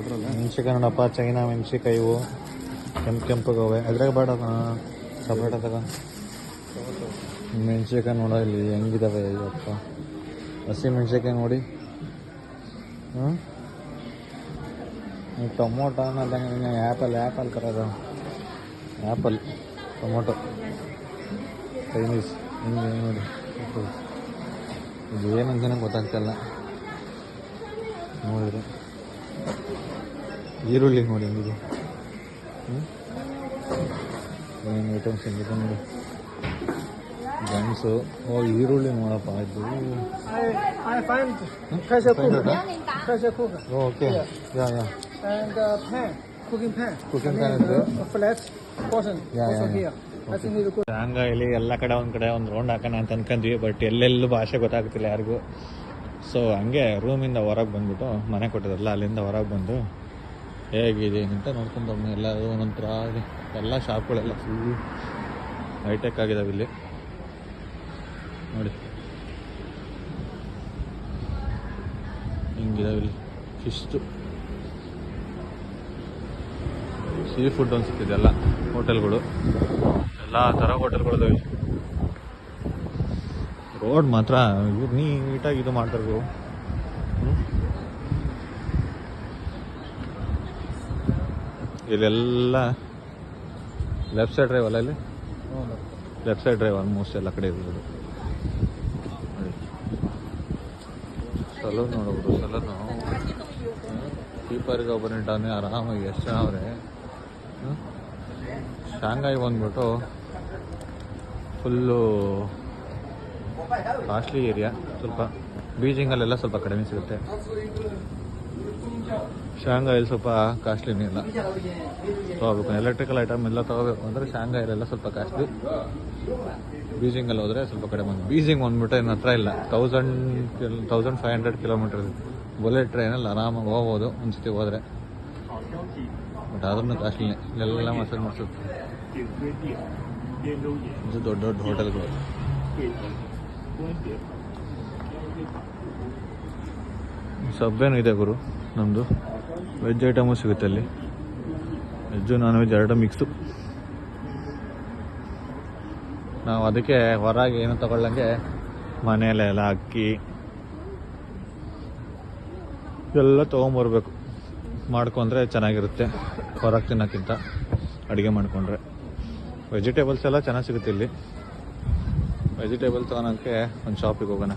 ಇದ್ರಲ್ಲಿ ಮೆಣಸಿಕಾಯಿ ನೋಡಪ್ಪ ಚೈನಾ ಮೆಣಸಿಕಾಯಿ ಇವು ಕೆಂಪು ಕೆಂಪಗವೆ ಅದ್ರಾಗ ಬೇಡ ಸಪ್ರೇಟ್ ಅದಾಗ ಮೆಣಸಿಕಾಯಿ ನೋಡ, ಇಲ್ಲಿ ಹೆಂಗಿದಾವೆ ಇವಪ್ಪ ಹಸಿ ಮೆಣಸಿಕಾಯಿ ನೋಡಿ. ಹ್ಞೂ ಟೊಮೊಟೊ ಅನ್ನೋದಂಗೆ ಆ್ಯಪಲ್ ಆ್ಯಪಲ್ ಕರದ ಆ್ಯಪಲ್, ಟೊಮೊಟೊ. ಚೈನೀಸ್, ಹಿಂಗೆ ನೋಡಿ. ಇದು ಏನಂತಾನೆ ಗೊತ್ತಾಗ್ತಿಲ್ಲ ನೋಡಿದ್ರೆ. ಈರುಳ್ಳಿ ನೋಡಿ ಹಿಂಗಿದೆ ಏನು ಐಟಮ್ಸ್ ಹಿಂಗಿದೆ ನೋಡಿ ಗಂಡ್ಸು ಓ ಈರುಳ್ಳಿ ನೋಡಪ್ಪ ಆಯಿತು ಓಕೆ. ಹಂಗ ಇಲ್ಲಿ ಎಲ್ಲ ಕಡೆ ಒಂದ್ ಕಡೆ ಒಂದ್ ರೌಂಡ್ ಹಾಕೋಣ ಅಂತ ಅನ್ಕೊಂಡ್ವಿ ಬಟ್ ಎಲ್ಲೆಲ್ಲೂ ಭಾಷೆ ಗೊತ್ತಾಗ್ತಿಲ್ಲ ಯಾರಿಗೂ. ಸೊ ಹಂಗೆ ರೂಮಿಂದ ಹೊರಗೆ ಬಂದ್ಬಿಟ್ಟು ಮನೆ ಕೊಟ್ಟಿದ್ರಲ್ಲ ಅಲ್ಲಿಂದ ಹೊರಗೆ ಬಂದು ಹೇಗಿದೆ ಅಂತ ನೋಡ್ಕೊಂಡು ಎಲ್ಲ ಒಂದೊಂಥರ ಎಲ್ಲ ಶಾಪ್ಗಳೆಲ್ಲ ಫುಲ್ ಹೈಟೆಕ್ ಆಗಿದಾವೆ ಇಲ್ಲಿ. ನೋಡಿ. ಹಿಂಗಿದಾವೆ ಇಲ್ಲಿ ಫಿಶ್ಟು ಸೀ ಫುಡ್ ಒಂದು ಸಿಕ್ತಿದೆಲ್ಲ ಹೋಟೆಲ್ಗಳು. ಎಲ್ಲ ಥರ ಹೋಟೆಲ್ಗಳಿದಾವೆ ರೋಡ್ ಮಾತ್ರ ಇವ್ರು ನೀಟಾಗಿ ಇದು ಮಾಡ್ತಾರೆ ಇಲ್ಲೆಲ್ಲ ಲೆಫ್ಟ್ ಸೈಡ್ ಡ್ರೈವ್ ಅಲ್ಲ ಇಲ್ಲಿ? ಲೆಫ್ಟ್ ಸೈಡ್ ಡ್ರೈವ್ ಆಲ್ಮೋಸ್ಟ್ ಎಲ್ಲ ಕಡೆ ಇರೋದು. ಸಲೂನ್ ನೋಡ್ಬೋದು, ಸಲೂನು. ಕೀಪರ್ಗೆ ಒಬ್ಬ ಇಟ್ಟಾನೆ ಆರಾಮಾಗಿ ಎಷ್ಟು ಜನ ಅವ್ರೆ? ಶಾಂಗಾಯಿ ಬಂದ್ಬಿಟ್ಟು ಫುಲ್ಲು ಕಾಸ್ಟ್ಲಿ ಏರಿಯಾ ಸ್ವಲ್ಪ ಬೀಜಿಂಗಲ್ಲೆಲ್ಲ ಸ್ವಲ್ಪ ಕಡಿಮೆ ಸಿಗುತ್ತೆ. ಶಾಂಘಾಯಲ್ಲಿ ಸ್ವಲ್ಪ ಕಾಸ್ಟ್ಲಿ ಇಲ್ಲ. ತೊಗೋಬೇಕು ಎಲೆಕ್ಟ್ರಿಕಲ್ ಐಟಮ್ ಎಲ್ಲ ತೊಗೋಬೇಕು ಅಂದರೆ ಶಾಂಘಾಯಲ್ಲೆಲ್ಲ ಸ್ವಲ್ಪ ಕಾಸ್ಟ್ಲಿ. ಬೀಜಿಂಗಲ್ಲಿ ಹೋದರೆ ಸ್ವಲ್ಪ ಕಡಿಮೆ ಬಂದು ಬೀಜಿಂಗ್ ಬಂದ್ಬಿಟ್ಟು ಏನು ಹತ್ರ ಇಲ್ಲ. Thousand kill thousand five hundred kilometre bullet ಟ್ರೈನಲ್ಲಿ ಆರಾಮಾಗಿ ಹೋಗ್ಬೋದು ಒಂದ್ಸತಿ ಹೋದರೆ. ಬಟ್ ಆದ್ರೂ ಕಾಸ್ಟ್ಲಿನೇ. ಇಲ್ಲೆಲ್ಲ ಮಸಾಜ್ ಮಾಡಿಸುತ್ತೆ ಇದು ದೊಡ್ಡ ದೊಡ್ಡ ಹೋಟೆಲ್ಗಳು. ಸಬ್ಬೇನು ಇದೆ ಗುರು. ನಮ್ಮದು ವೆಜ್ ಐಟಮು ಸಿಗುತ್ತೆ ಅಲ್ಲಿ. ವೆಜ್ಜು ನಾನ್ ವೆಜ್ ಎರಡು ಮಿಕ್ಸು ನಾವು ಅದಕ್ಕೆ ಹೊರಗೆ ಏನು ತಗೊಳ್ಳಂಗೆ ಮನೆಯಲ್ಲೆಲ್ಲ ಅಕ್ಕಿ ಎಲ್ಲ ತೊಗೊಂಬರ್ಬೇಕು. ಮಾಡ್ಕೊಂಡ್ರೆ ಚೆನ್ನಾಗಿರುತ್ತೆ. ಹೊರಗೆ ತಿನ್ನೋಕ್ಕಿಂತ ಅಡುಗೆ ಮಾಡಿಕೊಂಡ್ರೆ. ವೆಜಿಟೇಬಲ್ಸ್ ಎಲ್ಲ ಚೆನ್ನಾಗಿ ಸಿಗುತ್ತೆ ಇಲ್ಲಿ. ವೆಜಿಟೇಬಲ್ ತೊಗೊಳಕ್ಕೆ ಒಂದು ಶಾಪಿಗೆ ಹೋಗೋಣ.